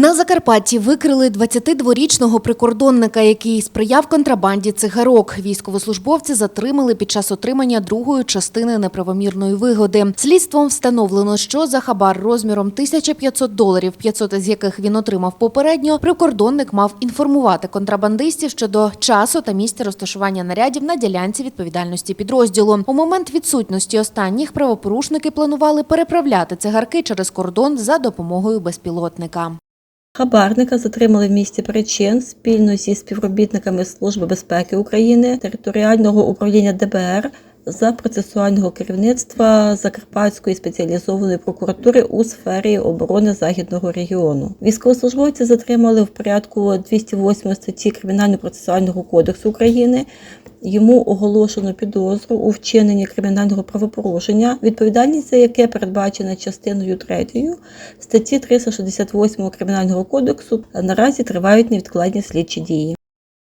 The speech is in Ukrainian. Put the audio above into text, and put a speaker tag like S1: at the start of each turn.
S1: На Закарпатті викрили 22-річного прикордонника, який сприяв контрабанді цигарок. Військовослужбовці затримали під час отримання другої частини неправомірної вигоди. Слідством встановлено, що за хабар розміром 1500 доларів, 500 з яких він отримав попередньо, прикордонник мав інформувати контрабандистів щодо часу та місця розташування нарядів на ділянці відповідальності підрозділу. У момент відсутності останніх правопорушники планували переправляти цигарки через кордон за допомогою безпілотника.
S2: Хабарника затримали в місті Перечин спільно зі співробітниками Служби безпеки України, територіального управління ДБР за процесуального керівництва Закарпатської спеціалізованої прокуратури у сфері оборони західного регіону. Військовослужбовці затримали в порядку 208 статті Кримінально-процесуального кодексу України. Йому оголошено підозру у вчиненні кримінального правопорушення, відповідальність за яке передбачена частиною 3 статті 368 Кримінального кодексу. Наразі тривають невідкладні слідчі дії.